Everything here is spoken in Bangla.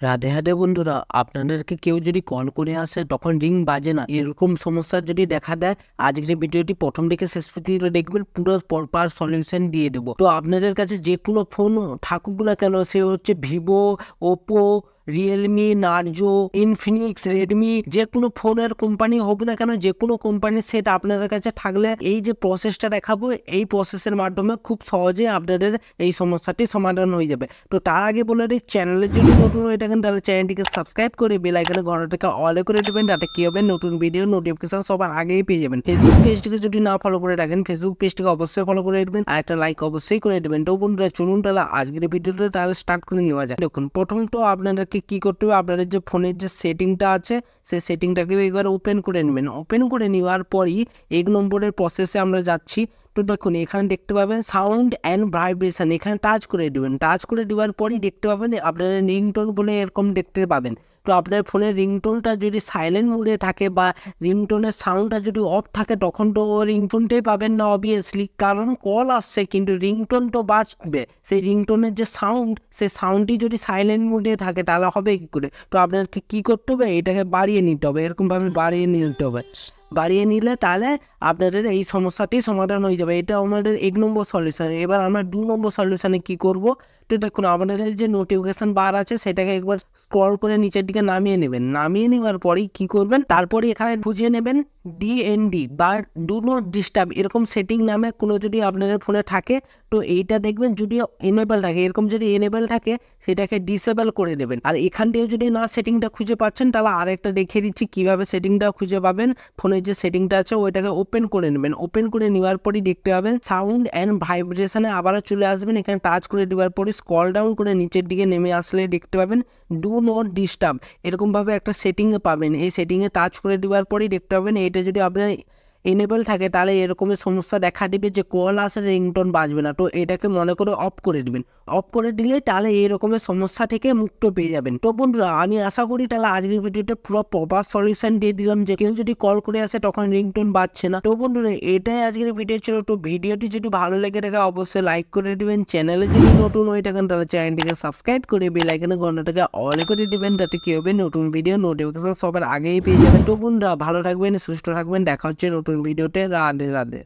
রাধে রাধে বন্ধুরা, আপনাদেরকে কেউ যদি কল করে আসে, তখন রিং বাজে না। এরকম সমস্যা যদি দেখা দেয়, আজকের ভিডিওটি প্রথম থেকে শেষ পর্যন্ত দেখবেন, পুরো প্রপার সলিউশন দিয়ে দেবো। তো আপনাদের কাছে যে কোনো ফোন থাকুক না কেন, সে হচ্ছে Vivo Oppo Realme Narzo Infinix Redmi যে কোনো ফোনের কোম্পানি হোক না কেন যে কোনো কোম্পানির সেট আপনাদের কাছে থাকলে এই যে প্রসেসটা দেখাবো, এই প্রসেসের মাধ্যমে খুব সহজে আপনাদের এই সমস্যাটি সমাধান হয়ে যাবে। তো তার আগে বলে দিই চ্যানেলের যদি নতুন হয়ে থাকেন, তাহলে চ্যানেলটিকে সাবস্ক্রাইব করে বেল আইকনে ঘন্টাটাকে অলে করে দেবেন, যাতে কী হবে, নতুন ভিডিও নোটিফিকেশন সবার আগেই পেয়ে যাবেন। ফেসবুক পেজটিকে যদি না ফলো করে রাখেন ফেসবুক পেজটিকে অবশ্যই ফলো করে দেবেন আর একটা লাইক অবশ্যই করে দেবেন। তো বন্ধুরা, চলুন তাহলে আজকের ভিডিওটা তাহলে স্টার্ট করে নেওয়া যায় দেখুন প্রথম তো আপনাদেরকে কি করতে হবে? আপনাদের যে ফোনের যে সেটিংটা আছে, সেই সেটিংটাকে একবার ওপেন করে নেবেন। ওপেন করে নেওয়ার পরই এক নম্বরের প্রসেসে আমরা যাচ্ছি। তো দেখুন, এখানে দেখতে পাবেন সাউন্ড অ্যান্ড ভাইব্রেশন এখানে টাচ করে দেবেন। টাচ করে দেওয়ার পরই দেখতে পাবেন আপনারা রিংটোন বলে এরকম দেখতে পাবেন। তো আপনার ফোনের রিংটোনটা যদি সাইলেন্ট মোডে থাকে বা রিংটোনের সাউন্ডটা যদি অফ থাকে, তখন তো রিংটোনটাই পাবেন না অবভিয়াসলি কারণ কল আসছে, কিন্তু রিংটোন তো বাঁচবে সেই রিংটোনের যে সাউন্ড সেই সাউন্ডটি যদি সাইলেন্ট মোডে থাকে, তাহলে হবে কী করে? তো আপনাকে কী করতে হবে? এটাকে বাড়িয়ে নিতে হবে। এরকমভাবে বাড়িয়ে নিতে হবে। বাড়িয়ে নিলে তাহলে আপনাদের এই সমস্যাটি সমাধান হয়ে যাবে। এটা আমাদের এক নম্বর সলিউশন এবার আমরা দু নম্বর সলিউশনে কি করব? তো দেখুন, আমাদের যে নোটিফিকেশান বার আছে, সেটাকে একবার স্ক্রল করে নিচের দিকে নামিয়ে নেবেন। নামিয়ে নেওয়ার পরেই কি করবেন? তারপরে এখানে বুঝিয়ে নেবেন ডিএনডি বা ডু নট ডিস্টার্ব এরকম সেটিং নামে কোনো যদি আপনাদের ফোনে থাকে, তো এইটা দেখবেন যদি এনেবেল থাকে। এরকম যদি এনেবেল থাকে, সেটাকে ডিসেবল করে নেবেন। আর এখান থেকে যদি না সেটিংটা খুঁজে পাচ্ছেন, তাহলে আরেকটা দেখিয়ে দিচ্ছি কীভাবে সেটিংটা খুঁজে পাবেন। ফোনের যে সেটিংটা আছে, ওইটাকে ওপেন করে নেবেন। ওপেন করে নেওয়ার পরই দেখতে পাবেন সাউন্ড অ্যান্ড ভাইব্রেশনে আবারও চলে আসবেন। এখানে টাচ করে দেওয়ার পরে স্কল ডাউন করে নিচের দিকে নেমে আসলে দেখতে পাবেন ডু নট ডিস্টার্ব এরকমভাবে একটা সেটিংয়ে পাবেন। এই সেটিংয়ে টাচ করে দেওয়ার পরেই দেখতে পাবেন এটা যদি আপনার এনেবল থাকে, তাহলে এরকমের সমস্যা দেখা দিবে যে কল আসে রিংটোন বাজবে না। তো এটাকে মনে করে অফ করে দিবেন। অফ করে দিলে তাহলে এই রকমের সমস্যা থেকে মুক্ত পেয়ে যাবেন। তো বন্ধুরা, আমি আশা করি তাহলে আজকের ভিডিওতে পুরো প্রপার সলিউশন দিয়ে দিলাম যে কেউ যদি কল করে আসে তখন রিংটোন বাজছে না। তো বন্ধুরা, এটাই আজকের ভিডিও ছিল। তো ভিডিওটি যদি ভালো লেগে থাকে, অবশ্যই লাইক করে দিবেন। চ্যানেলে যদি নতুন হয়ে থাকেন, তাহলে চ্যানেলটিকে সাবস্ক্রাইব করে বেল আইকনে ঘন্টাটাকে অল করে দিবেন। যাতে কি হবে, নতুন ভিডিও নোটিফিকেশন সবার আগেই পেয়ে যাবেন। তো বন্ধুরা, ভালো থাকবেন, সুস্থ থাকবেন। দেখা হচ্ছে নতুন ভিডিওতে রাধে রাধে।